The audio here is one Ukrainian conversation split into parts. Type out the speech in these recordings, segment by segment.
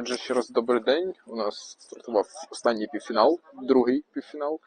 Отже, ще раз добрий день. У нас стартував останній півфінал, другий півфінал.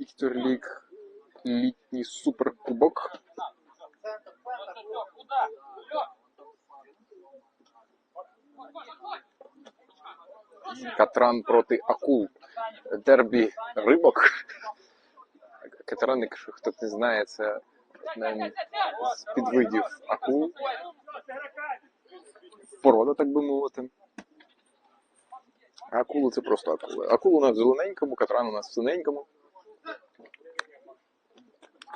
Віктор Ліг, літній суперкубок. Катран проти акул. Дербі рибок. Катран, якщо хто не знає, це одне з підвидів акул. Порода, так би мовити. Акули це просто акули. Акул у нас в зелененькому, катран у нас в синенькому.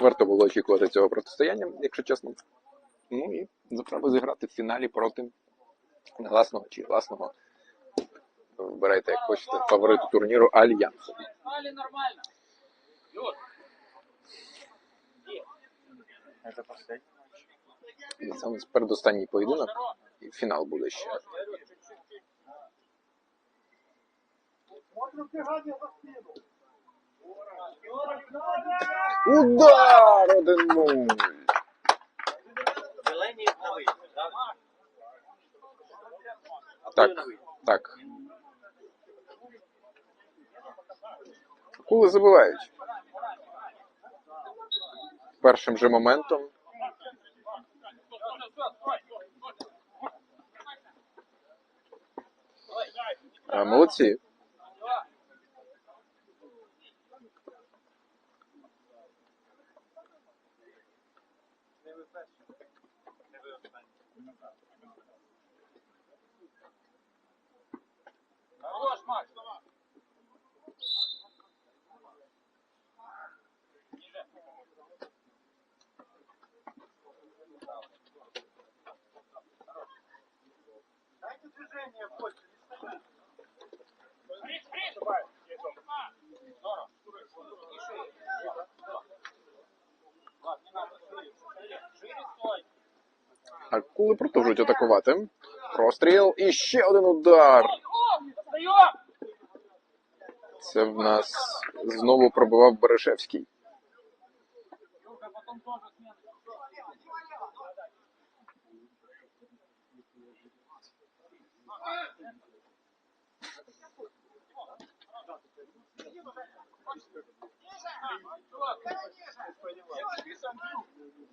Варто було очікувати цього протистояння, якщо чесно. Ну і за зіграти в фіналі проти гласного чи гласного. Вибирайте, як хочете, фавориту турніру Альянсу. Це передостанній поєдинок, і фінал буде ще. Удар! 1-0! Зелені на вихід, так? Так, так. Акули забивають. Першим же моментом. А, Молодці. Акули продовжують атакувати. Простріл і ще один удар. Це в нас знову пробивав Берешевський.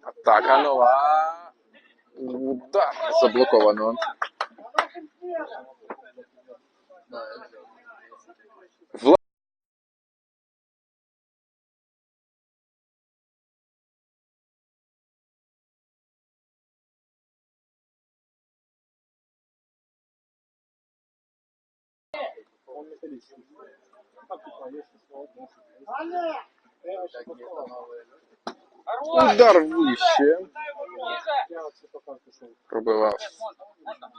Атака нова. Удар заблоковано. Вла... Хорош! Удар вище. Пробивав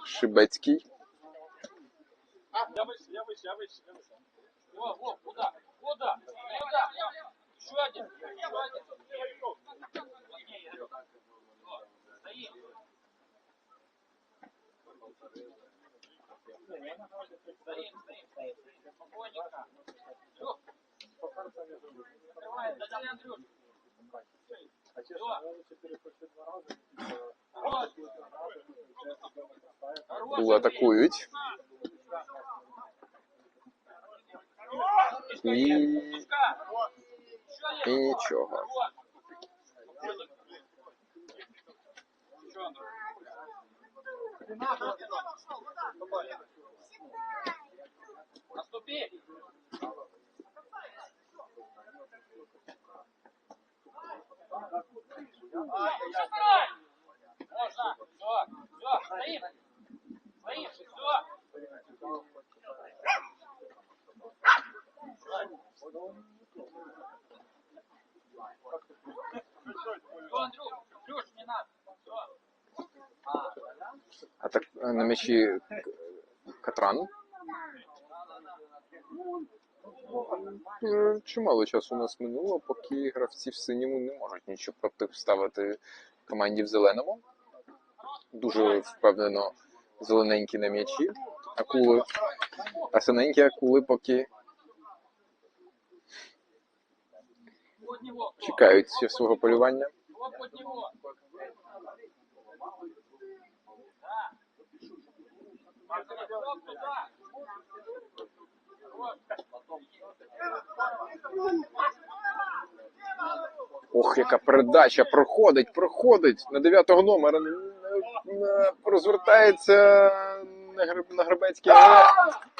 Шибецький. Я выше, я выше, я выше, я выше. Во, во, куда? Куда? Куда? Еще один, еще один. Стоим. Стоим, стоим, стоим. Спокойненько. Всё. Открывай, Андрюш. А честно, надо 4 почти два раза. Хорош. Хорош. Акули атакують. І, Мишка. Еще і один. нічого. Наступи! А так на м'ячі Катран. Чимало часу у нас минуло, поки гравці в синьому не можуть нічого протиставити команді в зеленому. Дуже впевнено зелененькі на м'ячі. Акули. А синенькі акули поки чекають свого полювання. Ох, яка передача проходить, проходить на дев'ятого номера. н- н- Розвертається на Греб- Гребецький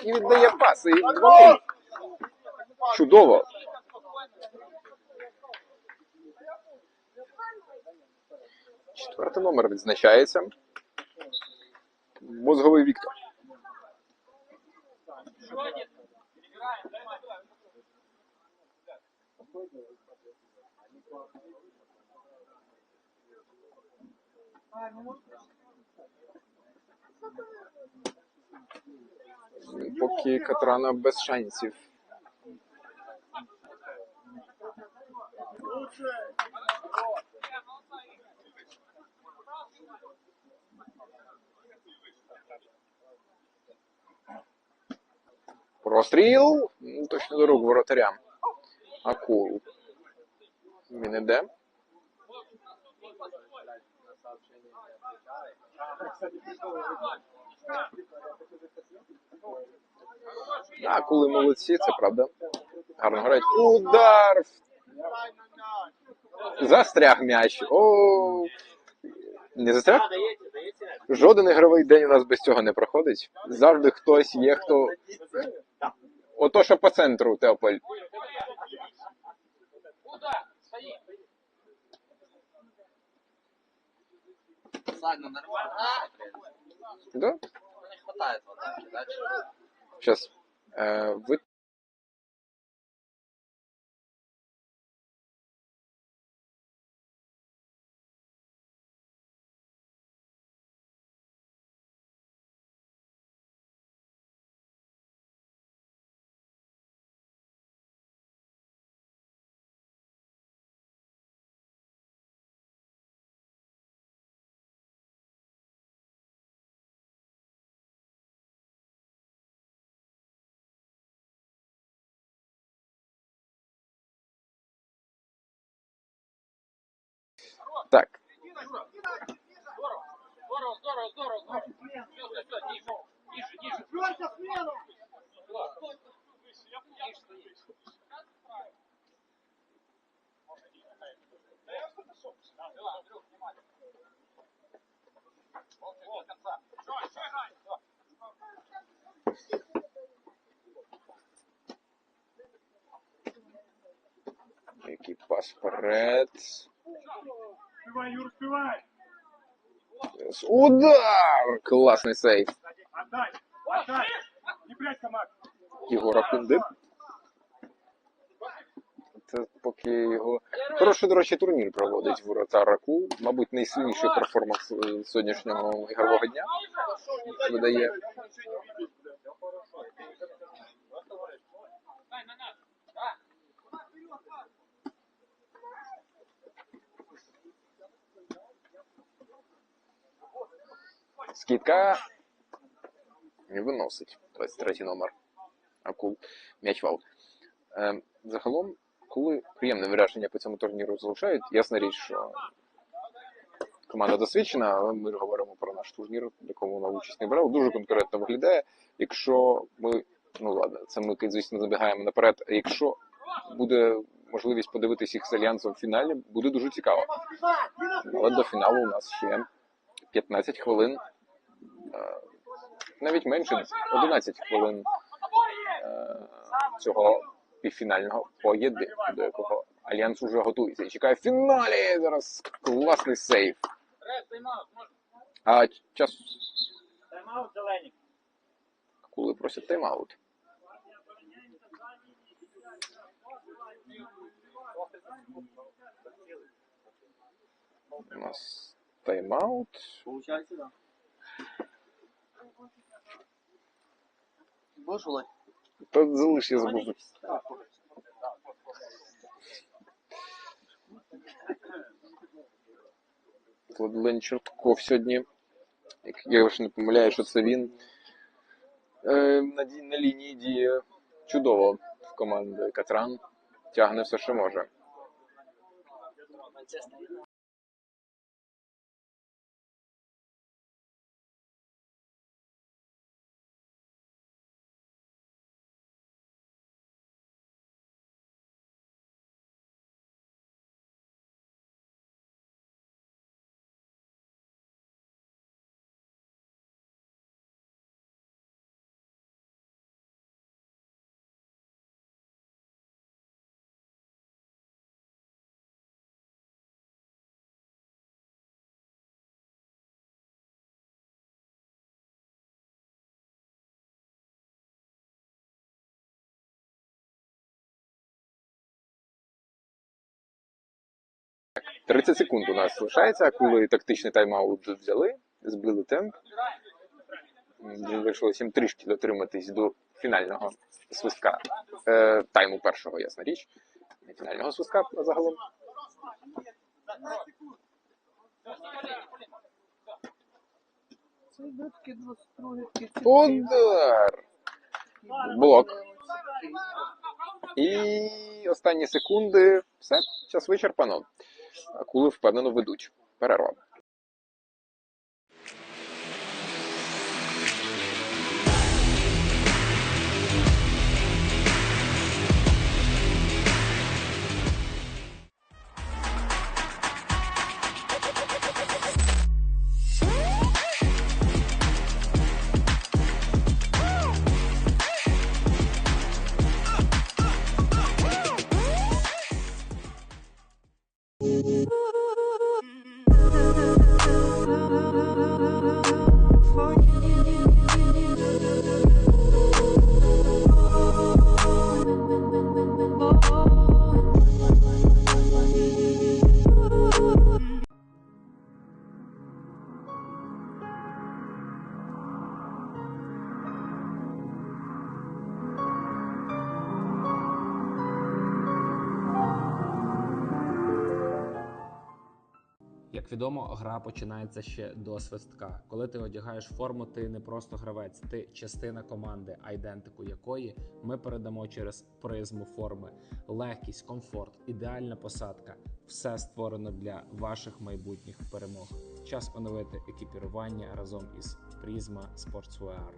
і віддає паси. І 2-0. Чудово. Четвертий номер відзначається. Мозговий Віктор. Поки Катрана без шансів. Простріл. Точно до рук воротарям. Акул. Він іде. А, акули молодці, це правда. Гарно грають. Удар! Застряг м'яч. О! Не застряг? Жоден ігровий день у нас без цього не проходить. Завжди хтось є, хто. Ото, що по центру, Теополь. Ладно, нормально. Да? Не хватает вот так, да? Сейчас. Який пас вперед. Співай, Юр, співай! Удар! Класний сейф. Отдай! Отдай! Не прячься, Макс! Єгора Кунди. Це поки його. Хороший, до речі, турнір проводить воротар Раку. Мабуть, найсильніший перформанс е, сьогоднішнього ігрового дня видає. Дай на нас. Да. Скидка не виносить. 23 номер. Акул. М'яч в аут. Е, загалом, коли приємне враження по цьому турніру залишають, ясна річ, що команда досвідчена, але ми говоримо про наш турнір, в якому вона участь не брала. Дуже конкурентно виглядає. Якщо ми, ну ладно, це ми, звісно, забігаємо наперед. Якщо буде можливість подивитися їх з альянсом в фіналі, буде дуже цікаво. Але до фіналу у нас ще 15 хвилин навіть менше 11 хвилин е, цього півфінального поєдинку, до якого Альянс уже готується і чекає в фіналі. Зараз класний сейф. А час Тайм-аут зеленик. коли просять тайм-аут. У нас тайм-аут. Получается, да. Будешь Володь? Та залиш я забув. Владлен Чортков сьогодні. Як я вже не помиляю, що це він. Е, на, на лінії діє чудово в команди Катран. Тягне все, що може. 30 секунд у нас лишається, коли тактичний тайм-аут взяли, збили темп. Залишилося їм трішки дотриматись до фінального свистка. Е, тайму першого, ясна річ. Фінального свистка загалом. Це йде такі 22 такі Удар! Блок. І останні секунди. Все, час вичерпано. Акули впевнено ведуть. Перерва. Як відомо, гра починається ще до свистка. Коли ти одягаєш форму, ти не просто гравець, ти частина команди, айдентику якої ми передамо через призму форми. Легкість, комфорт, ідеальна посадка все створено для ваших майбутніх перемог. Час оновити екіпірування разом із Prisma Sportswear.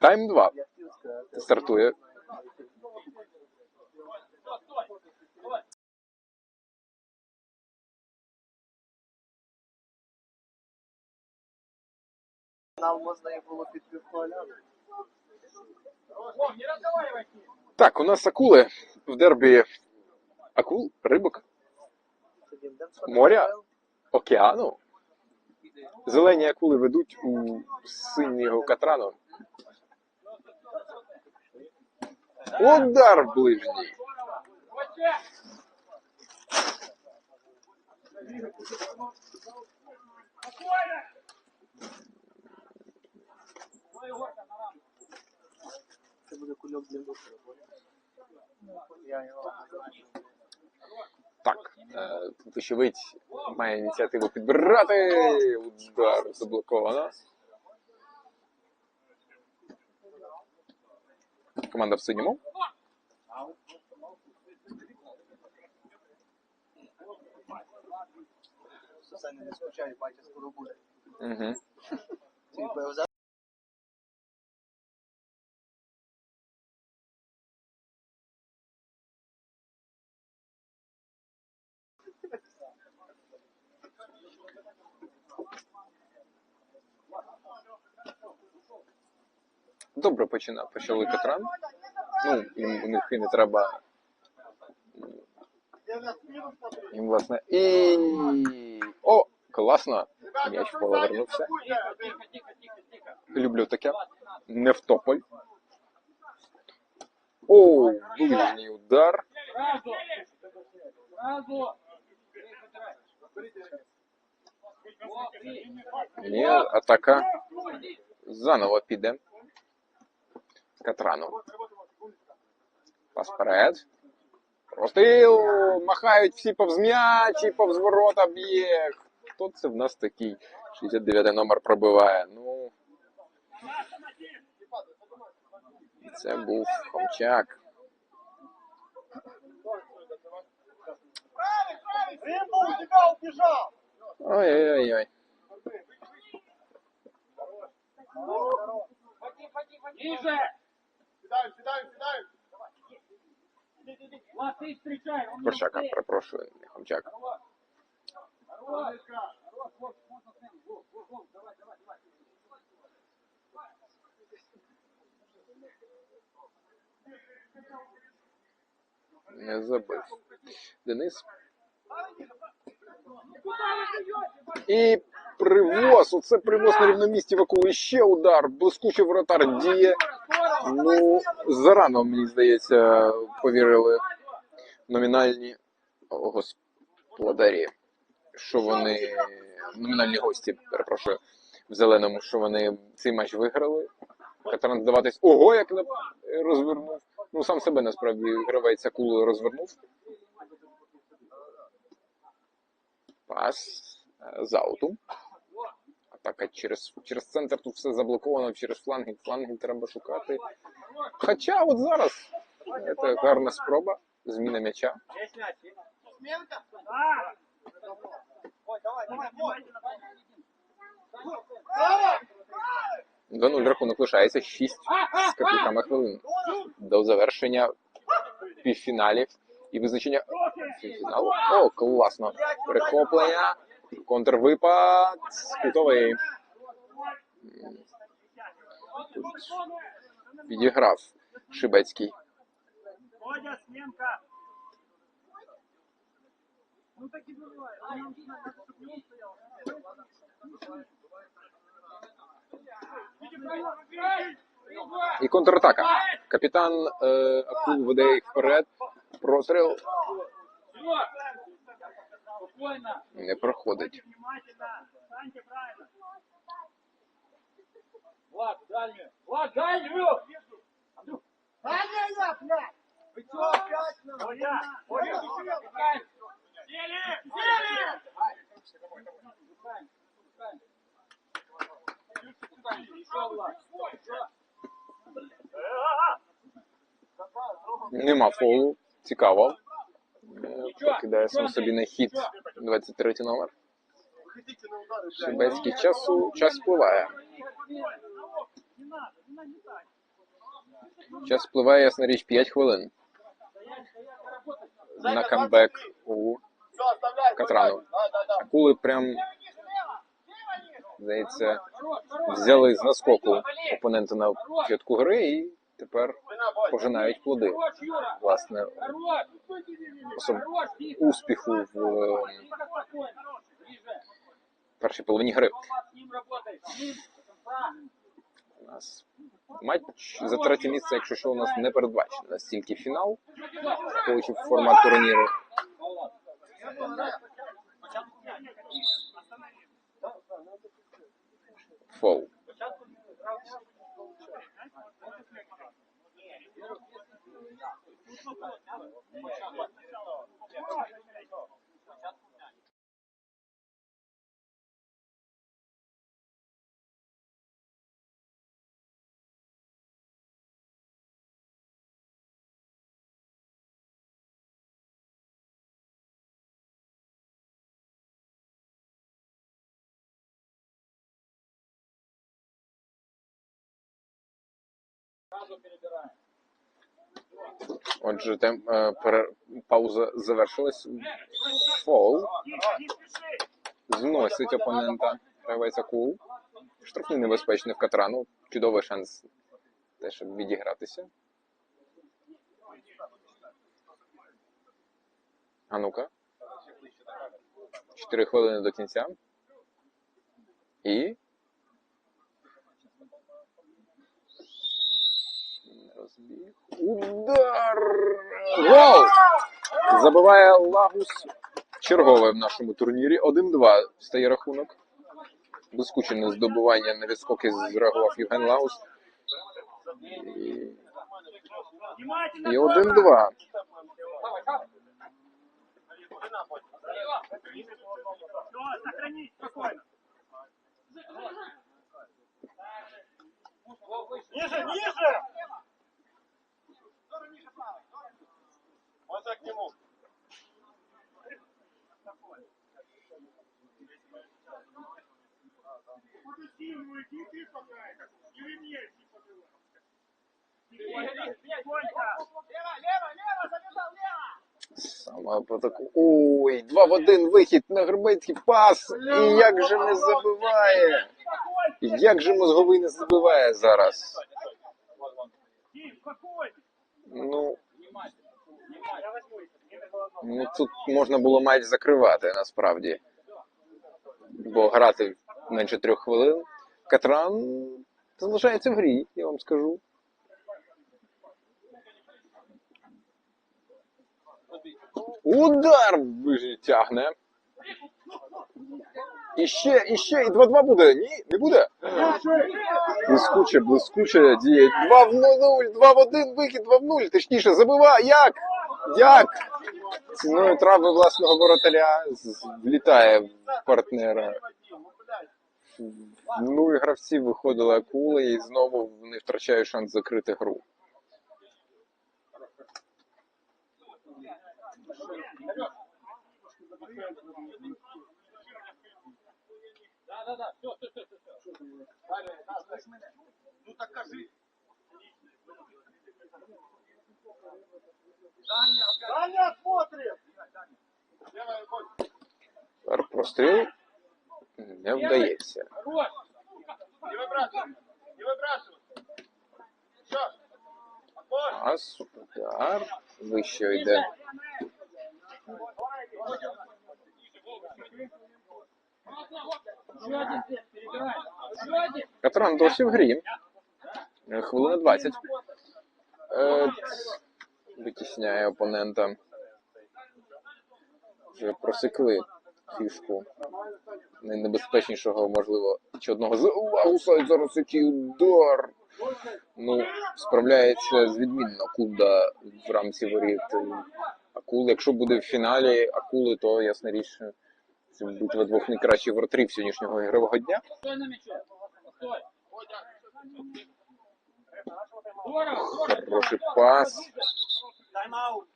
Тайм 2 Я хотів сказати. стартує. Нам можна і було під ним. Так, у нас акули в дербі акул, рибок, Моря? океану. Зелені акули ведуть у синього катрану. Удар ближній. Це буде кульок для Так, е, вочевидь має ініціативу підбирати. Удар заблоковано. Команда в синьому. Сусані не скучає, батя скоро буде. Угу. Добре почина, почали катран. Ну, їм, у них і не треба. Їм, власне. І. О, класно! М'яч повернувся. Тихо, тихо, тихо, тихо, тихо. Люблю таке. Не в тополь. О, ближній удар. Сразу. Сразу. Вот, и. Ні, атака заново піде. Катрану. Пас вперед. Простріл! Махають всі повз м'яч і повз ворота б'є. Хто це в нас такий? 69 номер пробиває. Ну. І це був Хомчак. Римбо у тебя убежал! Ой-ой-ой. Ниже! Сідаємо, сідаємо, сідаємо. Успеет. перепрошую, не Хомчак. Не забив. Денис. І привоз. Оце привоз на рівному місці Вакула. Ще удар. Блискучий воротар діє. Ну, зарано, мені здається, повірили номінальні господарі, що вони номінальні гості, перепрошую, в зеленому, що вони цей матч виграли. Катран здаватись, ого, як розвернув. Ну, сам себе насправді гравець акули розвернув. Пас е, з ауту. Атака через, через центр тут все заблоковано, через фланги. Фланги треба шукати. Хоча от зараз це гарна спроба. Зміна м'яча. Давай. 2-0 рахунок лишається 6 з копійками хвилин до завершення півфіналів і визначення півфіналу. О, класно. Перехоплення, контрвипад, кутовий. М, Тут підіграв Шибецький. Водя, сменка. Ну так и бывает. Нам надо, чтобы не он стоял. І контратака. Капітан е, Акул веде їх вперед. Простріл Всё. Спокойно. Не проходить. Влад, дальнюю. Влад, дальнюю! Нема фолу. Цікаво. Е, Покидає сам собі на хід 23 номер. Шибецький часу час впливає. Час впливає, ясна річ, 5 хвилин на камбек у. Катрану. Акули. Прям здається, взяли з наскоку опонента на початку гри і тепер пожинають плоди власне. Успіху в е, першій половині гри. У нас матч за третє місце, якщо що, у нас не передбачено. Настільки фінал, враховуючи формат турніру. Фол. Сразу перебираем. Отже, тем, е, пауза завершилась. Фол. Зносить опонента. Гравець акул. Штрафний небезпечний в Катрану. Чудовий шанс теж щоб відігратися. А ну-ка. Чотири хвилини до кінця. І. Удар! Гол! Забиває Лагус. Чергове в нашому турнірі. 1-2 стає рахунок. Блискуче здобування на відскоки зреагував Євген Лагус. І, Внимательно. і 1-2. Все, сохранись спокойно. Ниже, ниже! Вот так к нему. Саме по таку. Ой, два в один вихід на Гребецький пас. І як же не забиває. Як же мозговий не забиває зараз. Ну, ну тут можна було матч закривати насправді. Бо грати менше трьох хвилин. Катран залишається в грі, я вам скажу. Удар ближній тягне. І ще, і ще, і 2-2 буде. Ні, не буде. Блискуче, блискуче діє. 2 в 0, 2 в 1, вихід 2 в 0. Точніше, забиває. Як? Як? Ціною трави власного воротаря влітає в партнера. В нуль гравців виходили акули і знову вони втрачають шанс закрити гру. Ну так кажи. Даня смотрит! Тепер Простріл не вдається. Хорош. Не выбрасывай. Не выбрасывай. Все. Пас, удар, вище йде. Еще один здесь, перебирай. Еще один. Катран досі в грі. Е, Хвилина 20. Витісняє опонента. Вже просекли фішку найнебезпечнішого, можливо, чи одного з Аусайд зараз який удар. Ну, справляється з відмінно Куда в рамці воріт. Акули, якщо буде в фіналі акули, то ясна річ, це битва двох найкращих воротарів сьогоднішнього ігрового дня. Хороший пас.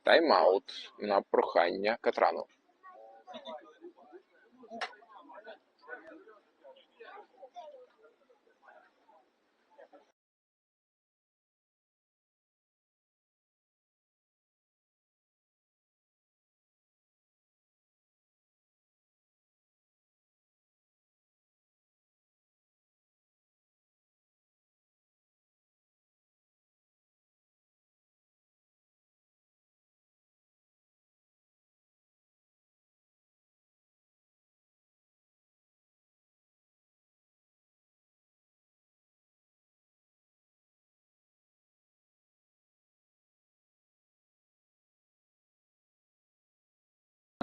Тайм-аут! На прохання Катрану.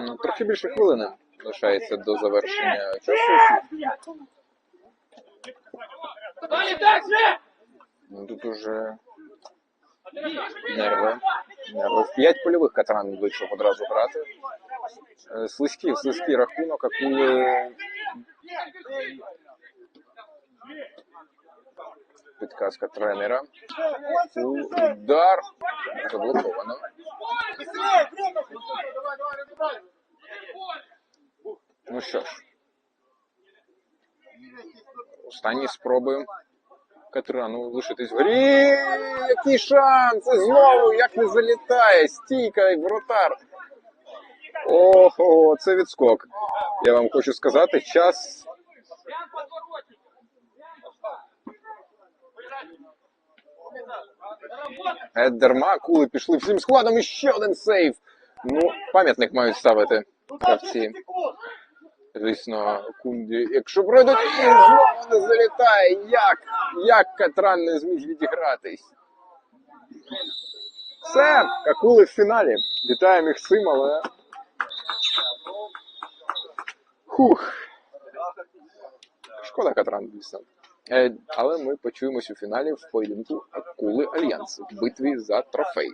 Ну, Трохи більше хвилини лишається до завершення часу. Ну, Тут уже нерви. Нерви. П'ять польових Катран вийшов одразу грати. Е, Слизький, слизький рахунок, акули. Підказка тренера. Удар. Заблоковано. Ну що ж. Останні спроби Катрану лишитись в грі. Який шанс! І знову як не залітає. Стійка і вратар. Ого, це відскок. Я вам хочу сказати, час. Еддерма, акули пішли всім складом і ще один сейв. Ну, пам'ятник мають ставити гравці. Звісно, кунді. Якщо пройдуть і знову не залітає. Як? Як Катран не зміг відігратись? Все, акули в фіналі. Вітаємо їх цим, але. Хух. Шкода Катран, дійсно. Е, але ми почуємось у фіналі в поєдинку Акули Альянс в битві за трофей.